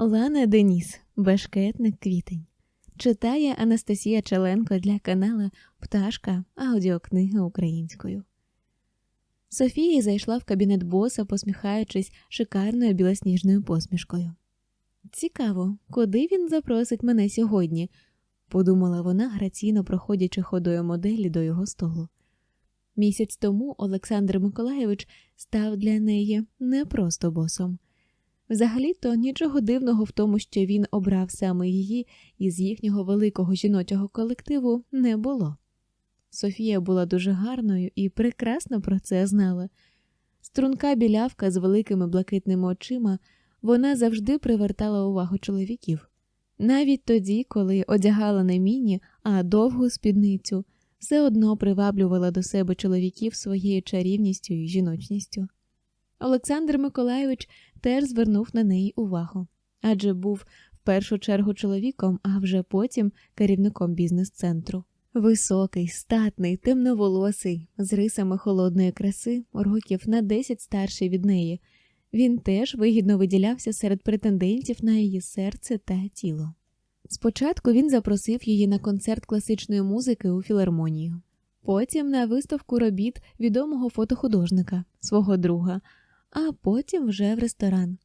Лана Деніс, Бешкетник квітень. Читає Анастасія Челенко для канала Пташка аудіокниги українською. Софія зайшла в кабінет боса, посміхаючись шикарною білосніжною посмішкою. Цікаво, куди він запросить мене сьогодні, подумала вона, граційно проходячи ходою моделі до його столу. Місяць тому Олександр Миколаєвич став для неї не просто босом. Взагалі-то нічого дивного в тому, що він обрав саме її із їхнього великого жіночого колективу, не було. Софія була дуже гарною і прекрасно про це знала. Струнка білявка з великими блакитними очима вона завжди привертала увагу чоловіків. Навіть тоді, коли одягала не міні, а довгу спідницю, все одно приваблювала до себе чоловіків своєю чарівністю і жіночністю. Олександр Миколайович теж звернув на неї увагу, адже був в першу чергу чоловіком, а вже потім керівником бізнес-центру. Високий, статний, темноволосий, з рисами холодної краси, років на 10 старший від неї. Він теж вигідно виділявся серед претендентів на її серце та тіло. Спочатку він запросив її на концерт класичної музики у філармонію, потім на виставку робіт відомого фотохудожника, свого друга, а потім вже в ресторан.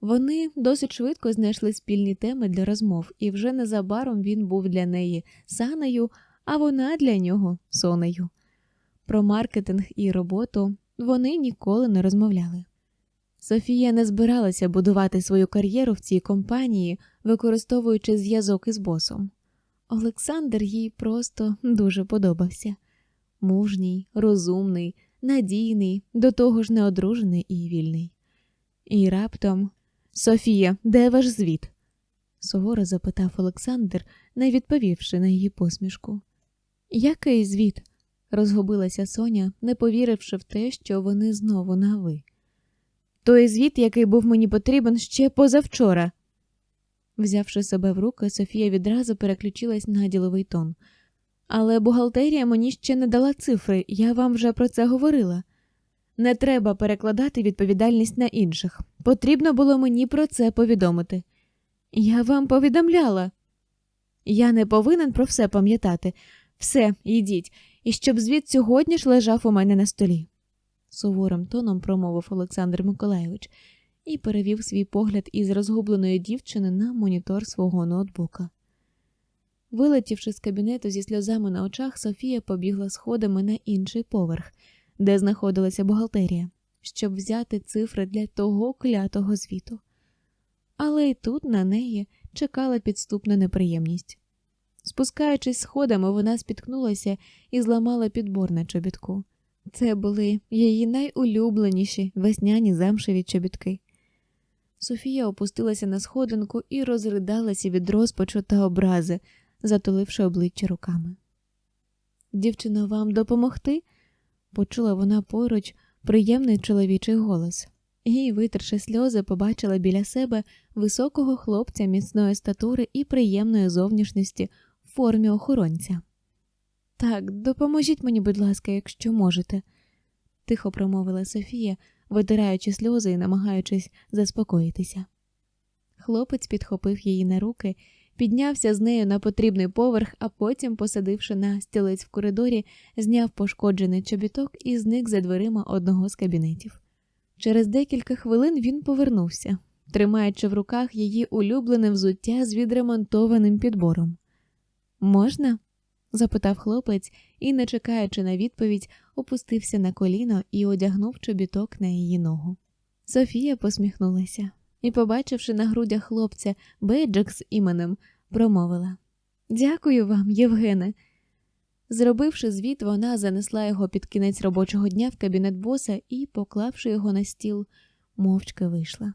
Вони досить швидко знайшли спільні теми для розмов, і вже незабаром він був для неї санею, а вона для нього сонею. Про маркетинг і роботу вони ніколи не розмовляли. Софія не збиралася будувати свою кар'єру в цій компанії, використовуючи зв'язок із босом. Олександр їй просто дуже подобався мужній, розумний, надійний, до того ж неодружений і вільний. І раптом Софія, де ваш звіт? суворо запитав Олександр, не відповівши на її посмішку. Який звіт? розгубилася Соня, не повіривши в те, що вони знову на ви. Той звіт, який був мені потрібен ще позавчора. Взявши себе в руки, Софія відразу переключилась на діловий тон. Але бухгалтерія мені ще не дала цифри, я вам вже про це говорила. Не треба перекладати відповідальність на інших. Потрібно було мені про це повідомити. Я вам повідомляла. Я не повинен про все пам'ятати. Все, йдіть, і щоб звіт сьогодні ж лежав у мене на столі, суворим тоном промовив Олександр Миколайович і перевів свій погляд із розгубленої дівчини на монітор свого ноутбука. Вилетівши з кабінету зі сльозами на очах, Софія побігла сходами на інший поверх, де знаходилася бухгалтерія, щоб взяти цифри для того клятого звіту. Але й тут на неї чекала підступна неприємність. Спускаючись сходами, вона спіткнулася і зламала підбор на чобітку. Це були її найулюбленіші весняні замшеві чобітки. Софія опустилася на сходинку і розридалася від розпачу та образи, затуливши обличчя руками. Дівчино, вам допомогти? почула вона поруч приємний чоловічий голос, і, витерши сльози, побачила біля себе високого хлопця міцної статури і приємної зовнішності в формі охоронця. Так, допоможіть мені, будь ласка, якщо можете, тихо промовила Софія, витираючи сльози і намагаючись заспокоїтися. Хлопець підхопив її на руки, піднявся з нею на потрібний поверх, а потім, посадивши на стілець в коридорі, зняв пошкоджений чобіток і зник за дверима одного з кабінетів. Через декілька хвилин він повернувся, тримаючи в руках її улюблене взуття з відремонтованим підбором. Можна? запитав хлопець і, не чекаючи на відповідь, опустився на коліно і одягнув чобіток на її ногу. Софія посміхнулася і, побачивши на грудях хлопця бейджик з іменем, промовила Дякую вам, Євгене. Зробивши звіт, вона занесла його під кінець робочого дня в кабінет боса і, поклавши його на стіл, мовчки вийшла.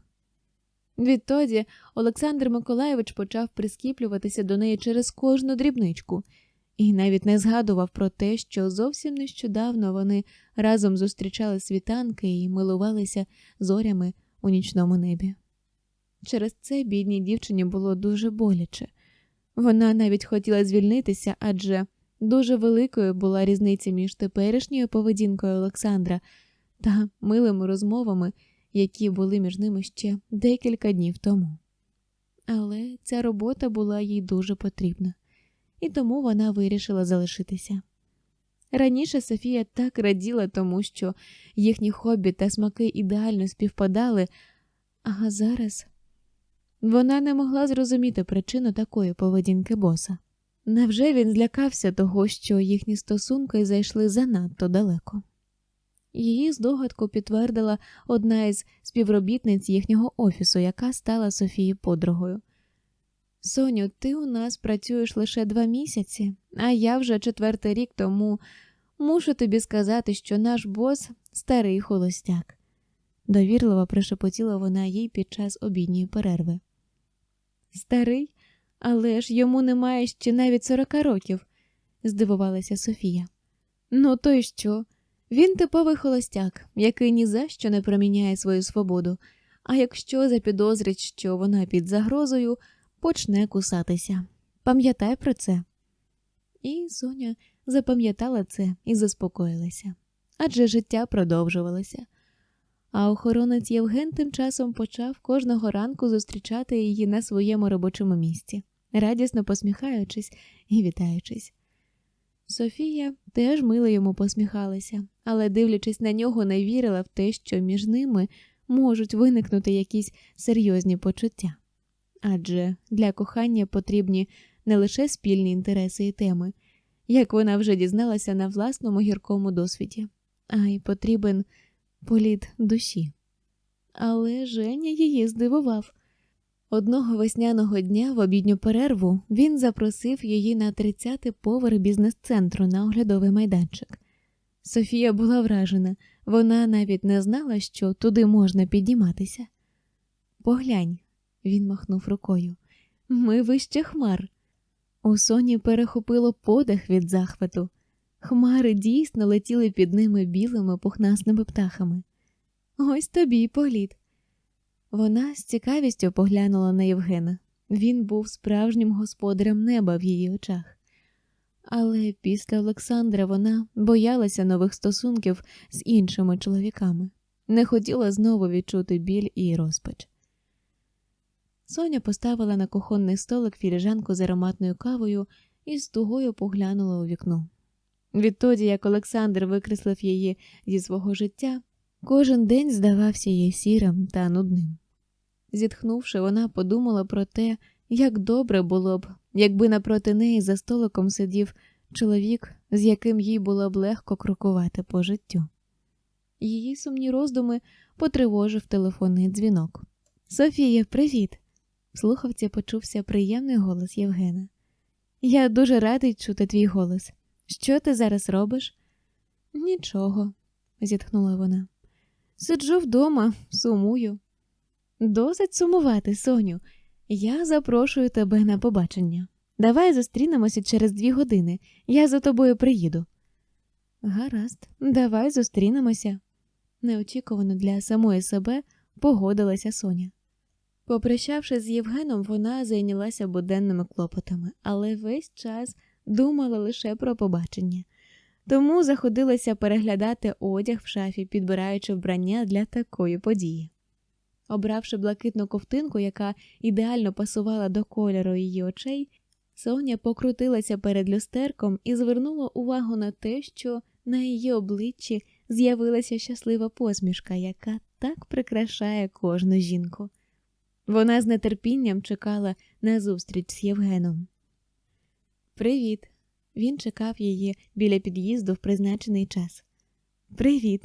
Відтоді Олександр Миколаєвич почав прискіплюватися до неї через кожну дрібничку і навіть не згадував про те, що зовсім нещодавно вони разом зустрічали світанки і милувалися зорями у нічному небі. Через це бідній дівчині було дуже боляче. Вона навіть хотіла звільнитися, адже дуже великою була різниця між теперішньою поведінкою Олександра та милими розмовами, які були між ними ще декілька днів тому. але ця робота була їй дуже потрібна, і тому вона вирішила залишитися. Раніше Софія так раділа тому, що їхні хобі та смаки ідеально співпадали, а зараз вона не могла зрозуміти причину такої поведінки боса. Невже він злякався того, що їхні стосунки зайшли занадто далеко? Її здогадку підтвердила одна із співробітниць їхнього офісу, яка стала Софії подругою. Соню, ти у нас працюєш лише два місяці, а я вже четвертий рік тому мушу тобі сказати, що наш бос старий холостяк, довірливо прошепотіла вона їй під час обідньої перерви. Старий, але ж йому немає ще навіть сорока років, здивувалася Софія. Ну, то й що? Він типовий холостяк, який ні за що не проміняє свою свободу, а якщо запідозрить, що вона під загрозою, почне кусатися. Пам'ятай про це. І Соня запам'ятала це і заспокоїлася адже життя продовжувалося. А охоронець Євген тим часом почав кожного ранку зустрічати її на своєму робочому місці, радісно посміхаючись і вітаючись. Софія теж мило йому посміхалася, але, дивлячись на нього, не вірила в те, що між ними можуть виникнути якісь серйозні почуття. Адже для кохання потрібні не лише спільні інтереси і теми, як вона вже дізналася на власному гіркому досвіді, а й потрібен політ душі. Але Женя її здивував. Одного весняного дня в обідню перерву він запросив її на 30-й поверх бізнес-центру на оглядовий майданчик. Софія була вражена, вона навіть не знала, що туди можна підійматися. Поглянь, він махнув рукою. Ми вище хмар. У соні перехопило подих від захвату. Хмари дійсно летіли під ними білими пухнасними птахами. Ось тобі й політ. Вона з цікавістю поглянула на Євгена. Він був справжнім господарем неба в її очах. Але після Олександра вона боялася нових стосунків з іншими чоловіками, не хотіла знову відчути біль і розпач. Соня поставила на кухонний столик філіжанку з ароматною кавою і з тугою поглянула у вікно. Відтоді, як Олександр викреслив її зі свого життя, кожен день здавався їй сірим та нудним. Зітхнувши, вона подумала про те, як добре було б, якби напроти неї за столиком сидів чоловік, з яким їй було б легко крокувати по життю. Її сумні роздуми потривожив телефонний дзвінок. Софія, привіт! В слухавці почувся приємний голос Євгена. Я дуже радий чути твій голос. Що ти зараз робиш? Нічого, зітхнула вона. Сиджу вдома, сумую. Досить сумувати, Соню. Я запрошую тебе на побачення. Давай зустрінемося через дві години. Я за тобою приїду. Гаразд, давай зустрінемося. Неочікувано для самої себе погодилася Соня. Попрощавшись з Євгеном, вона зайнялася буденними клопотами, але весь час думала лише про побачення, тому заходилася переглядати одяг в шафі, підбираючи вбрання для такої події. Обравши блакитну ковтинку, яка ідеально пасувала до кольору її очей, Соня покрутилася перед люстерком і звернула увагу на те, що на її обличчі з'явилася щаслива посмішка, яка так прикрашає кожну жінку. Вона з нетерпінням чекала на зустріч з Євгеном. Привіт. Він чекав її біля під'їзду в призначений час. Привіт.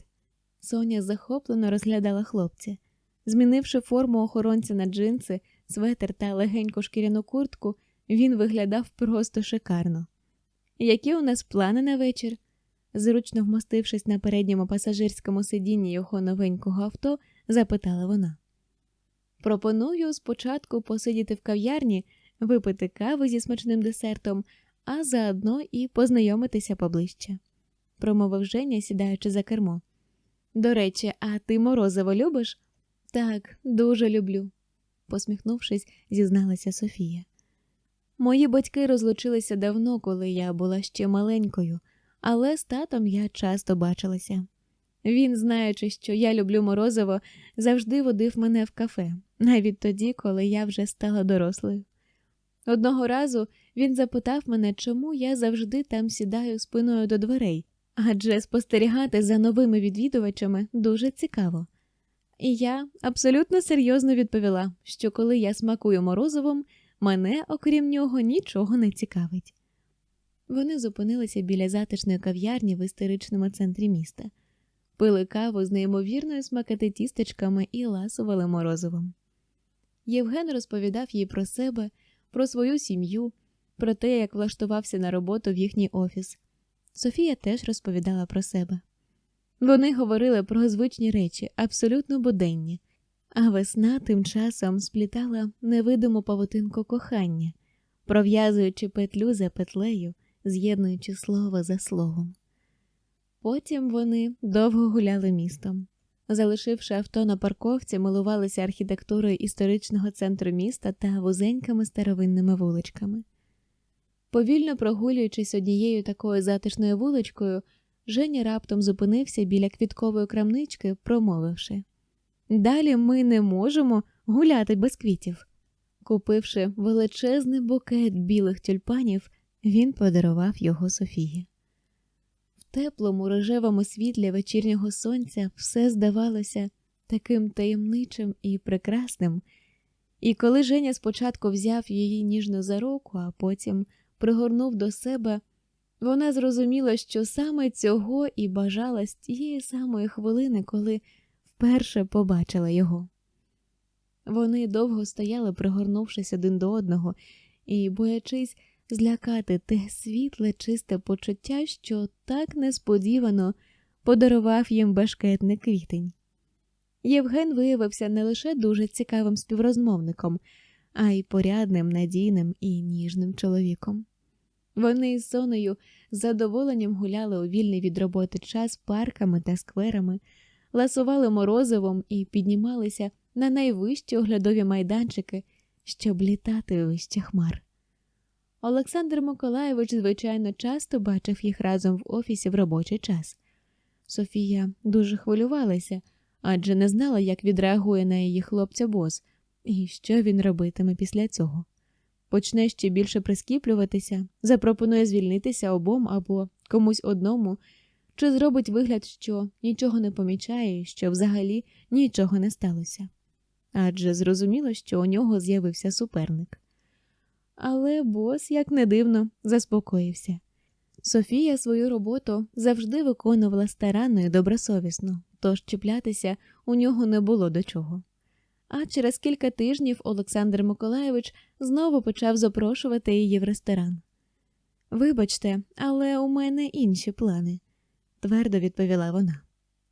Соня захоплено розглядала хлопця. Змінивши форму охоронця на джинси, светер та легеньку шкіряну куртку, він виглядав просто шикарно. Які у нас плани на вечір? Зручно вмостившись на передньому пасажирському сидінні його новенького авто, запитала вона. Пропоную спочатку посидіти в кав'ярні, випити каву зі смачним десертом, а заодно і познайомитися поближче, промовив Женя, сідаючи за кермо. До речі, а ти морозиво любиш? Так, дуже люблю, посміхнувшись, зізналася Софія. Мої батьки розлучилися давно, коли я була ще маленькою, але з татом я часто бачилася. Він, знаючи, що я люблю морозиво, завжди водив мене в кафе, навіть тоді, коли я вже стала дорослою. Одного разу він запитав мене, чому я завжди там сідаю спиною до дверей, адже спостерігати за новими відвідувачами дуже цікаво. І я абсолютно серйозно відповіла, що коли я смакую морозивом, мене, окрім нього, нічого не цікавить. Вони зупинилися біля затишної кав'ярні в історичному центрі міста, пили каву з неймовірною смакати тістечками і ласували морозивом. Євген розповідав їй про себе, про свою сім'ю, про те, як влаштувався на роботу в їхній офіс. Софія теж розповідала про себе. Вони говорили про звичні речі, абсолютно буденні, а весна тим часом сплітала невидиму павутинку кохання, пров'язуючи петлю за петлею, з'єднуючи слово за словом. Потім вони довго гуляли містом. Залишивши авто на парковці, милувалися архітектурою історичного центру міста та вузенькими старовинними вуличками. Повільно прогулюючись однією такою затишною вуличкою, Женя раптом зупинився біля квіткової крамнички, промовивши Далі ми не можемо гуляти без квітів. Купивши величезний букет білих тюльпанів, він подарував його Софії. Теплому рожевому світлі вечірнього сонця все здавалося таким таємничим і прекрасним, і коли Женя спочатку взяв її ніжно за руку, а потім пригорнув до себе, вона зрозуміла, що саме цього і бажала з тієї самої хвилини, коли вперше побачила його. Вони довго стояли, пригорнувшись один до одного, і, боячись злякати те світле, чисте почуття, що так несподівано подарував їм бешкетний квітень. Євген виявився не лише дуже цікавим співрозмовником, а й порядним, надійним і ніжним чоловіком. Вони із Соною з задоволенням гуляли у вільний від роботи час парками та скверами, ласували морозивом і піднімалися на найвищі оглядові майданчики, щоб літати вище хмар. Олександр Миколаєвич, звичайно, часто бачив їх разом в офісі в робочий час. Софія дуже хвилювалася, адже не знала, як відреагує на її хлопця бос, і що він робитиме після цього. Почне ще більше прискіплюватися, запропонує звільнитися обом або комусь одному, чи зробить вигляд, що нічого не помічає, що взагалі нічого не сталося. Адже зрозуміло, що у нього з'явився суперник. Але бос, як не дивно, заспокоївся. Софія свою роботу завжди виконувала старанно і добросовісно, тож чіплятися у нього не було до чого. А через кілька тижнів Олександр Миколаєвич знову почав запрошувати її в ресторан. Вибачте, але у мене інші плани, твердо відповіла вона,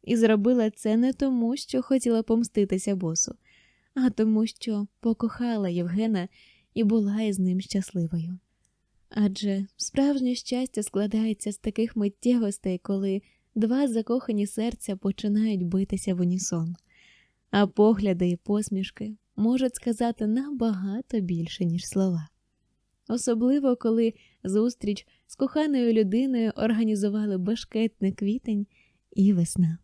і зробила це не тому, що хотіла помститися босу, а тому, що покохала Євгена і була із ним щасливою. Адже справжнє щастя складається з таких миттєвостей, коли два закохані серця починають битися в унісон, а погляди і посмішки можуть сказати набагато більше, ніж слова. Особливо коли зустріч з коханою людиною організували башкетний квітень і весна.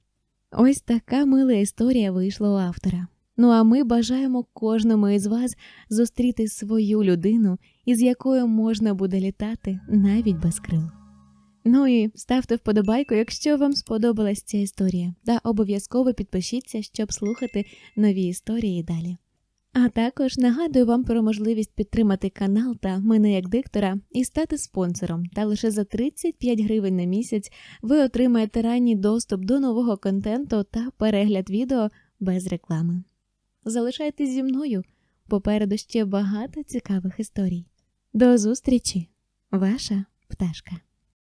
Ось така мила історія вийшла у автора. Ну а ми бажаємо кожному із вас зустріти свою людину, із якою можна буде літати навіть без крил. Ну і ставте вподобайку, якщо вам сподобалась ця історія, та обов'язково підпишіться, щоб слухати нові історії далі. А також нагадую вам про можливість підтримати канал та мене як диктора і стати спонсором. Та лише за 35 гривень на місяць ви отримаєте ранній доступ до нового контенту та перегляд відео без реклами. Залишайтесь зі мною попереду ще багато цікавих історій. До зустрічі, ваша пташка.